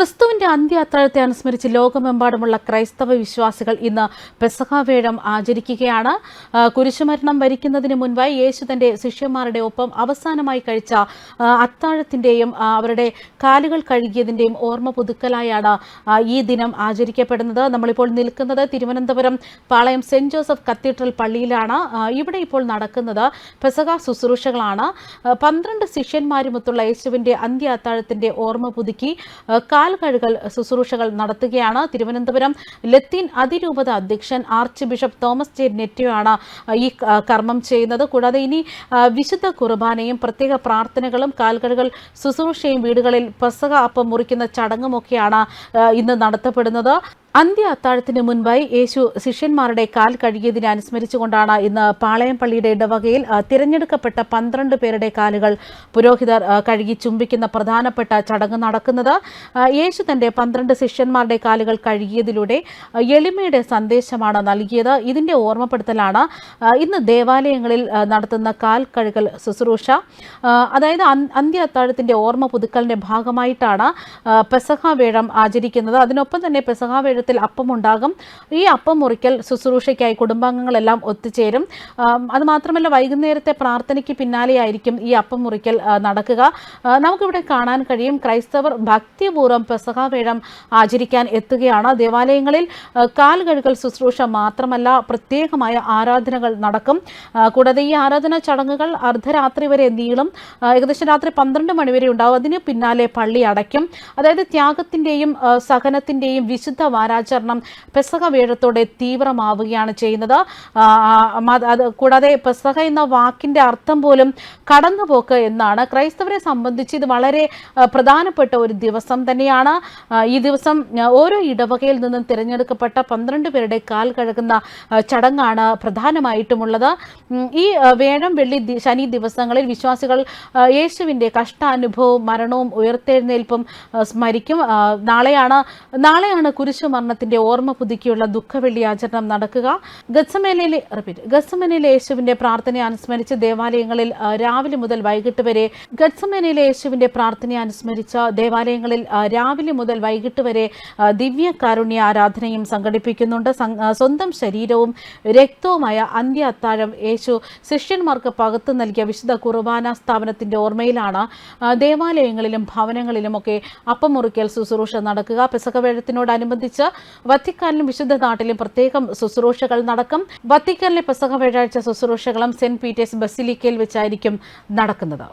ക്രിസ്തുവിന്റെ അന്ത്യ അത്താഴത്തെ അനുസ്മരിച്ച് ലോകമെമ്പാടുമുള്ള ക്രൈസ്തവ വിശ്വാസികൾ ഇന്ന് പെസഹാവേഴം ആചരിക്കുകയാണ്. കുരിശുമരണം വരിക്കുന്നതിന് മുൻപായി യേശു തന്റെ ശിഷ്യന്മാരുടെ ഒപ്പം അവസാനമായി കഴിച്ച അത്താഴത്തിന്റെയും അവരുടെ കാലുകൾ കഴുകിയതിന്റെയും ഓർമ്മ പുതുക്കലായാണ് ഈ ദിനം ആചരിക്കപ്പെടുന്നത്. നമ്മളിപ്പോൾ നിൽക്കുന്നത് Thiruvananthapuram Palayam Saint Joseph cathedral പള്ളിയിലാണ്. ഇവിടെ ഇപ്പോൾ നടക്കുന്നത് പെസഹ ശുശ്രൂഷകളാണ്. പന്ത്രണ്ട് ശിഷ്യന്മാരുമൊത്തുള്ള യേശുവിന്റെ അന്ത്യ അത്താഴത്തിന്റെ ഓർമ്മ പുതുക്കി ആ, കാൽ കഴുകൽ ശുശ്രൂഷകൾ നടത്തുകയാണ്. തിരുവനന്തപുരം ലത്തീൻ അതിരൂപത അധ്യക്ഷൻ ആർച്ച് ബിഷപ്പ് തോമസ് ജെ നെറ്റിയാണ് ആണ് ഈ കർമ്മം ചെയ്യുന്നത്. കൂടാതെ ഇനി വിശുദ്ധ കുർബാനയും പ്രത്യേക പ്രാർത്ഥനകളും കാൽകഴുകൽ ശുശ്രൂഷയും വീടുകളിൽ പെസക അപ്പം മുറിക്കുന്ന ചടങ്ങുമൊക്കെയാണ് ഇന്ന് നടത്തപ്പെടുന്നത്. അന്ത്യ അത്താഴത്തിന് മുൻപായി യേശു ശിഷ്യന്മാരുടെ കാൽ കഴുകിയതിനെ അനുസ്മരിച്ചുകൊണ്ടാണ് ഇന്ന് പാളയം പള്ളിയുടെ ഇടവകയിൽ തിരഞ്ഞെടുക്കപ്പെട്ട പന്ത്രണ്ട് പേരുടെ കാലുകൾ പുരോഹിതർ കഴുകി ചുംബിക്കുന്ന പ്രധാനപ്പെട്ട ചടങ്ങ് നടക്കുന്നത്. യേശു തന്റെ പന്ത്രണ്ട് ശിഷ്യന്മാരുടെ കാലുകൾ കഴുകിയതിലൂടെ എളിമയുടെ സന്ദേശമാണ് നൽകിയത്. ഇതിന്റെ ഓർമ്മപ്പെടുത്തലാണ് ഇന്ന് ദേവാലയങ്ങളിൽ നടത്തുന്ന കാൽ കഴുകൽ ശുശ്രൂഷ. അതായത് അന്- അന്ത്യ അത്താഴത്തിന്റെ ഓർമ്മ പുതുക്കലിന്റെ ഭാഗമായിട്ടാണ് പെസഹ വേഴം ആചരിക്കുന്നത്. അതിനൊപ്പം തന്നെ പെസഹ വേഴത്തിൽ അപ്പമുണ്ടാകും. ഈ അപ്പം മുറിക്കൽ ശുശ്രൂഷയ്ക്കായി കുടുംബാംഗങ്ങളെല്ലാം ഒത്തുചേരും. അതുമാത്രമല്ല അത് മാത്രമല്ല വൈകുന്നേരത്തെ പ്രാർത്ഥനയ്ക്ക് പിന്നാലെയായിരിക്കും ഈ അപ്പം മുറിക്കൽ നടക്കുക. നമുക്കിവിടെ കാണാൻ കഴിയും ക്രൈസ്തവർ ഭക്തിപൂർവം പെസഹാവേഴം ആചരിക്കാൻ എത്തുകയാണ്. ദേവാലയങ്ങളിൽ കാൽ കഴുകൽ ശുശ്രൂഷ മാത്രമല്ല പ്രത്യേകമായ ആരാധനകൾ നടക്കും. കൂടാതെ ഈ ആരാധനാ ചടങ്ങുകൾ അർദ്ധരാത്രി വരെ നീളും. ഏകദേശം രാത്രി പന്ത്രണ്ട് മണിവരെ ഉണ്ടാവും. അതിന് പിന്നാലെ പള്ളി അടയ്ക്കും. അതായത് ത്യാഗത്തിന്റെയും സഹനത്തിന്റെയും വിശുദ്ധ വാരാചരണം പെസഹ വേഴത്തോടെ തീവ്രമാവുകയാണ് ചെയ്യുന്നത്. അത് കൂടാതെ പെസഹ എന്ന വാക്കിന്റെ അർത്ഥം പോലും കടന്നുപോക്ക് എന്നാണ്. ക്രൈസ്തവരെ സംബന്ധിച്ച് ഇത് വളരെ പ്രധാനപ്പെട്ട ഒരു ദിവസം തന്നെയാണ്. ഈ ദിവസം ഓരോ ഇടവകയിൽ നിന്നും തിരഞ്ഞെടുക്കപ്പെട്ട പന്ത്രണ്ട് പേരുടെ കാൽ കഴുകുന്ന ചടങ്ങാണ് പ്രധാനമായിട്ടുമുള്ളത്. ഈ വേഴം വെള്ളി ശനി ദിവസങ്ങളിൽ വിശ്വാസികൾ യേശുവിന്റെ കഷ്ടാനുഭവവും മരണവും ഉയർത്തെഴുന്നേൽപ്പും സ്മരിക്കും. നാളെയാണ് നാളെയാണ് നാളെയാണ് കുരിശുമരണത്തിന്റെ ഓർമ്മ പുതുക്കിയുള്ള ദുഃഖവെള്ളി ആചരണം നടക്കുക. ഗസമേനയിലെ റിപ്പീറ്റ് ഗസമേനയിലെ യേശുവിന്റെ പ്രാർത്ഥനയെ അനുസ്മരിച്ച് ദേവാലയങ്ങളിൽ രാവിലെ മുതൽ വൈകിട്ട് വരെ ഗസമേനയിലെ യേശുവിന്റെ പ്രാർത്ഥനയെ അനുസ്മരിച്ച ദേവാലയങ്ങളിൽ രാവിലെ മുതൽ വൈകിട്ട് വരെ ദിവ്യ കാരുണ്യ ആരാധനയും സംഘടിപ്പിക്കുന്നുണ്ട്. സ്വന്തം ശരീരവും രക്തവുമായ അന്ത്യ അത്താഴം യേശു ശിഷ്യന്മാർക്ക് പകത്തു നൽകിയ വിശുദ്ധ കുർബാന സ്ഥാപനത്തിന്റെ ഓർമ്മയിലാണ്. ദേവാലയങ്ങളിലും ഭവനങ്ങളിലുമൊക്കെ അപ്പം മുറിക്കൽ ശുശ്രൂഷ നടക്കുക. പെസകവേഴത്തിനോടനുബന്ധിച്ച് വത്തിക്കാനിലും വിശുദ്ധ നാട്ടിലും പ്രത്യേകം ശുശ്രൂഷകൾ നടക്കും. വത്തിക്കാനിലെ പെസക വ്യാഴാഴ്ച ശുശ്രൂഷകളും സെന്റ് പീറ്റേഴ്സ് ബസിലിക്കയിൽ വെച്ചായിരിക്കും നടക്കുന്നത്.